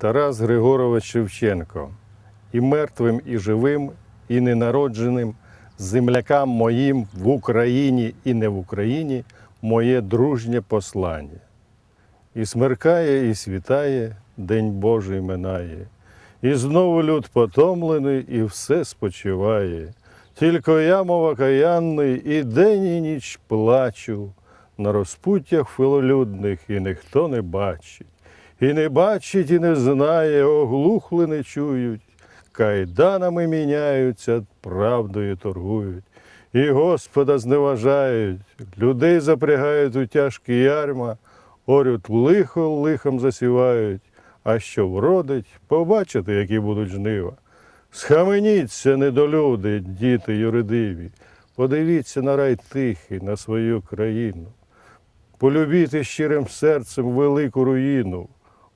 Тарас Григорович Шевченко. І мертвим, і живим, і ненародженим, землякам моїм в Україні і не в Україні моє дружнє послання. І смеркає, і світає, День Божий минає. І знову люд потомлений, і все спочиває. Тільки я, мов окаянний, і день і ніч плачу. На розпуттях филолюдних і ніхто не бачить. І не бачить, і не знає, оглухли не чують. Кайданами міняються, правдою торгують. І Господа зневажають, людей запрягають у тяжкі ярма, орють лихо лихом засівають, а що вродить, побачите, які будуть жнива. Схаменіться, недолюди, діти юридиві, подивіться на рай тихий, на свою країну. Полюбіте щирим серцем велику руїну,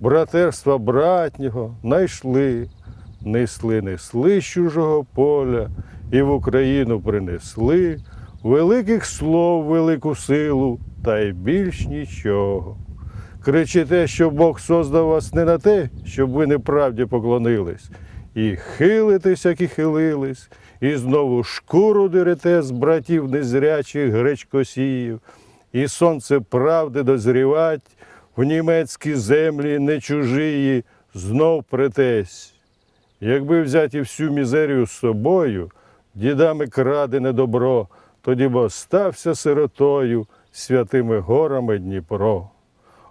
братерства братнього найшли, несли, несли з чужого поля і в Україну принесли великих слов, велику силу, та й більш нічого. Кричите, що Бог создав вас не на те, щоб ви неправді поклонились, і хилитесь, як і хилились, і знову шкуру дерете з братів незрячих гречкосіїв, і сонце правди дозрівать, в німецькі землі не чужії, знов претесь. Якби взяти всю мізерію з собою, дідами крадене добро, тоді б остався сиротою святими горами Дніпро.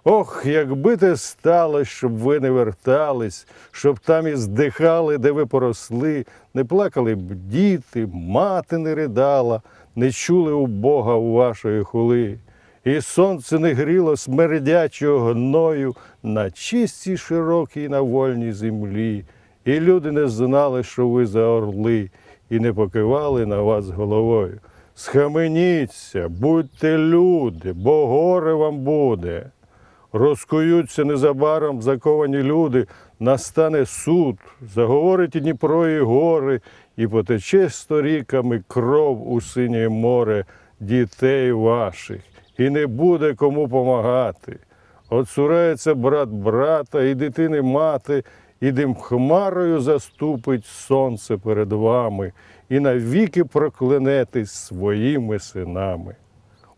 Ох, якби те сталося, щоб ви не вертались, щоб там і здихали, де ви поросли, не плакали б діти, мати не ридала, не чули у Бога у вашої хули. І сонце не гріло смердячого гною на чистій, широкій на вольній землі. І люди не знали, що ви за орли, і не покивали на вас головою. Схаменіться, будьте люди, бо горе вам буде. Розкуються незабаром заковані люди, настане суд, заговорить і Дніпро і гори, і потече сторіками кров у синє море дітей ваших, і не буде кому помагати. Отсурається брат брата, і дитини мати, і дим хмарою заступить сонце перед вами, і навіки проклянетесь своїми синами.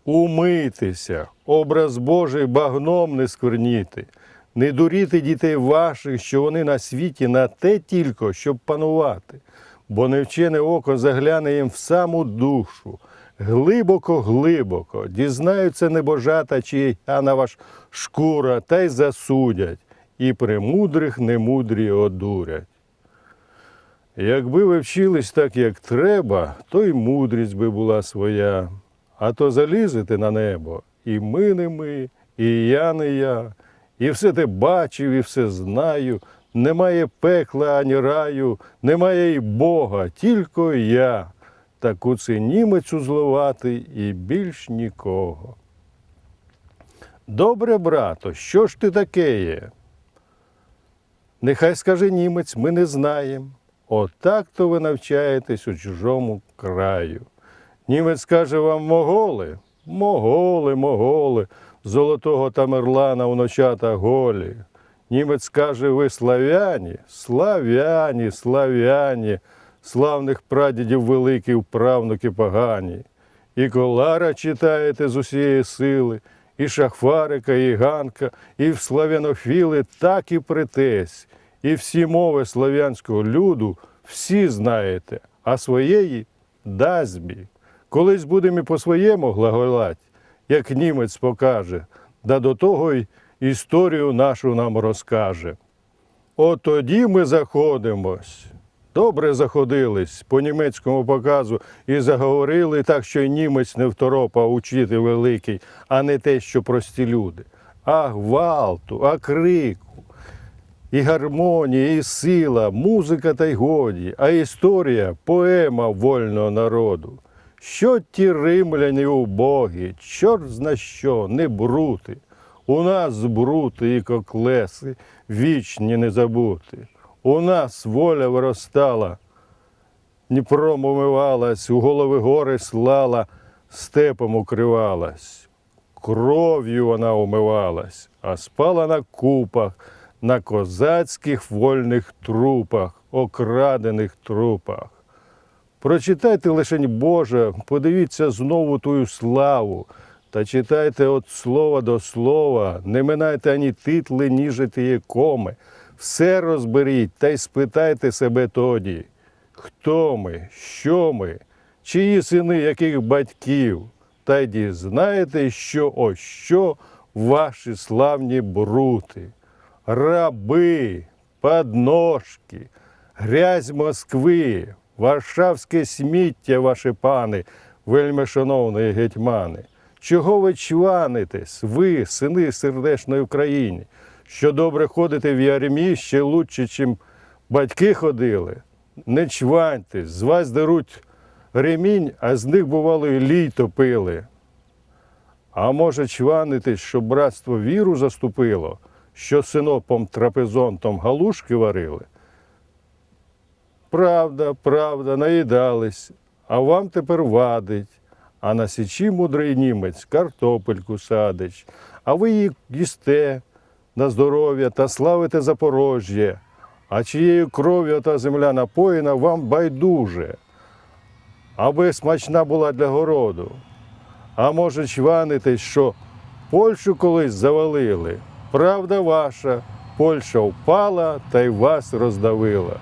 Умийтеся, образ Божий багном не скверніти, не дуріти дітей ваших, що вони на світі на те тільки, щоб панувати, бо невчене око загляне їм в саму душу, глибоко, глибоко, дізнаються небожата, чия на ваш шкура, та й засудять, і премудрих немудрі одурять. Якби ви вчились так, як треба, то й мудрість би була своя. А то залізете на небо, і ми не ми, і я не я, і все те бачив, і все знаю. Немає пекла ані раю, немає й Бога, тільки я. Таку це німець узловатий і більш нікого. Добре, брато, що ж ти таке є? Нехай скаже німець, ми не знаємо. Отак то ви навчаєтесь у чужому краю. Німець каже вам моголи, моголи, моголи, золотого Тамерлана уночата голі. Німець каже, ви славяні, славяні, славяні, славних прадідів великих, правнуки погані. І колара читаєте з усієї сили, і шахфарика, і ганка, і в славянофіли так і притесь, і всі мови слав'янського люду всі знаєте, а своєї дазбі. Колись будемо і по-своєму глаголать, як німець покаже, да до того й історію нашу нам розкаже. От тоді ми заходимось. Добре заходились по німецькому показу і заговорили так, що й німець не второпав учити великий, а не те, що прості люди. А гвалту, а крику. І гармонія, і сила, музика та й годі, а історія поема вольного народу. Що ті римляні убогі, чорт зна що, не брути. У нас збрути і коклеси, вічні не забути. У нас воля виростала, Дніпром умивалась, у голови гори слала, степом укривалась. Кров'ю вона умивалась, а спала на купах, на козацьких вольних трупах, окрадених трупах. Прочитайте лишень Боже, подивіться знову тую славу, та читайте від слова до слова, не минайте ані титли, ні житиє коми. Все розберіть та й спитайте себе тоді, хто ми, що ми, чиї сини яких батьків, та й дізнаєте, що о що ваші славні брути, раби, подножки, грязь Москви, варшавське сміття, ваші пани, вельми шановні гетьмани. Чого ви чванитесь, ви, сини сердечної України, що добре ходите в ярмі ще лучше, чим батьки ходили? Не чваньтесь, з вас деруть ремінь, а з них бувало і літо пили. А може чванитись, що братство віру заступило, що синопом трапезонтом галушки варили? Правда, правда, наїдались, а вам тепер вадить. А на січі мудрий німець картопельку садить, а ви її їсте на здоров'я та славите Запорожжя. А чиєю кров'ю та земля напоїна вам байдуже, аби смачна була для городу. А може чванитесь, що Польщу колись завалили. Правда ваша, Польща впала та й вас роздавила.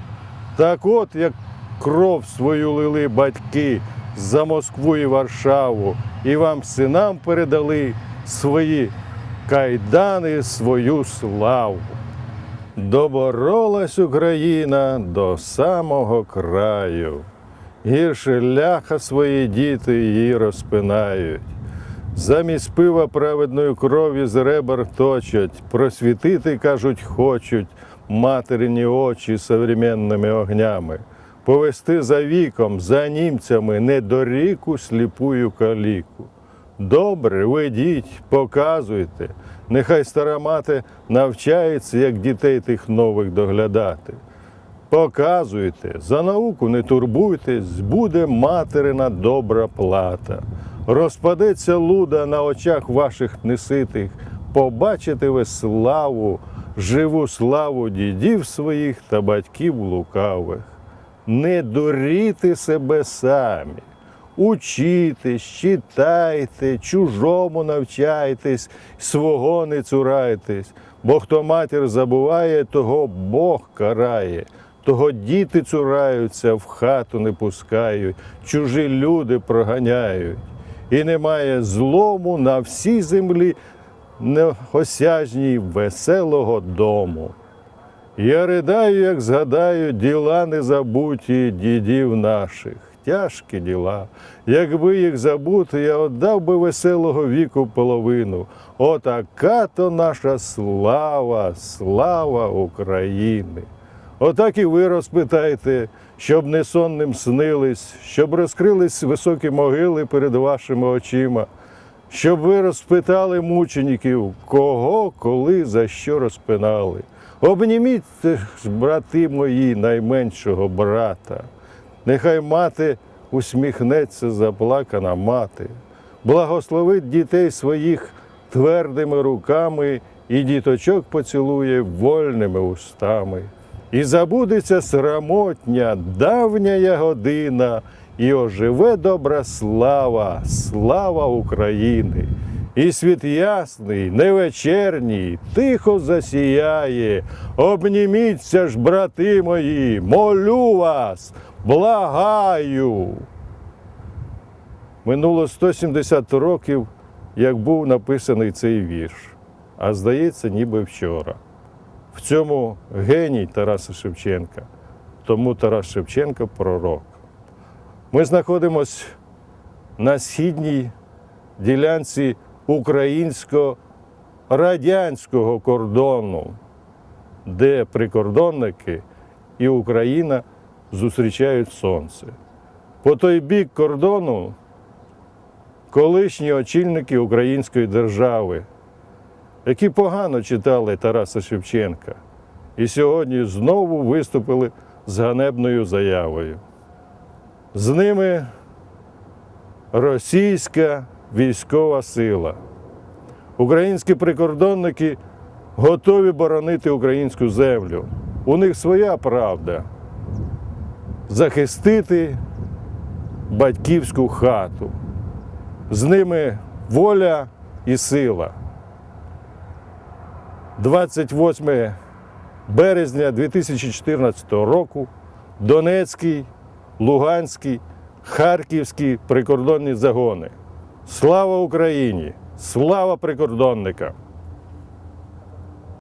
Так от, як кров свою лили батьки за Москву і Варшаву, і вам синам передали свої кайдани, свою славу. Доборолась Україна до самого краю. Гірше ляха свої діти її розпинають. Замість пива праведної крові з ребер точать, просвітити, кажуть, хочуть материні очі современними огнями, повести за віком, за німцями недоріку сліпую каліку. Добре, ведіть, показуйте, нехай стара мати навчається, як дітей тих нових доглядати. Показуйте, за науку не турбуйтесь, буде материна добра плата. Розпадеться луда на очах ваших неситих, побачите ви славу, живу славу дідів своїх та батьків лукавих. Не дуріти себе самі. Учітесь, читайте, чужому навчайтесь, свого не цурайтесь, бо хто матір забуває, того Бог карає, того діти цураються, в хату не пускають, чужі люди проганяють. І немає злому на всій землі неосяжній веселого дому. Я ридаю, як згадаю, діла незабуті дідів наших, тяжкі діла. Якби їх забути, я отдав би веселого віку половину. Отака то наша слава, слава України. Отак і ви розпитайте, щоб не сонним снились, щоб розкрились високі могили перед вашими очима, щоб ви розпитали мучеників, кого, коли, за що розпинали. Обніміть ж, брати мої, найменшого брата. Нехай мати усміхнеться заплакана мати, благословить дітей своїх твердими руками і діточок поцілує вольними устами. І забудеться срамотня, давня година, і оживе добра слава, слава України. І світ ясний, невечерній, тихо засіяє. Обніміться ж, брати мої, молю вас, благаю. Минуло 170 років, як був написаний цей вірш, а здається, ніби вчора. В цьому геній Тараса Шевченка, тому Тарас Шевченко пророк. Ми знаходимося на східній ділянці українсько-радянського кордону. де прикордонники і Україна зустрічають сонце. По той бік кордону колишні очільники української держави, які погано читали Тараса Шевченка, і сьогодні знову виступили з ганебною заявою. З ними російська військова сила. Українські прикордонники готові боронити українську землю. У них своя правда захистити батьківську хату. З ними воля і сила. 28 березня 2014 року Донецький, Луганський, Харківський прикордонні загони. Слава Україні! Слава прикордонникам!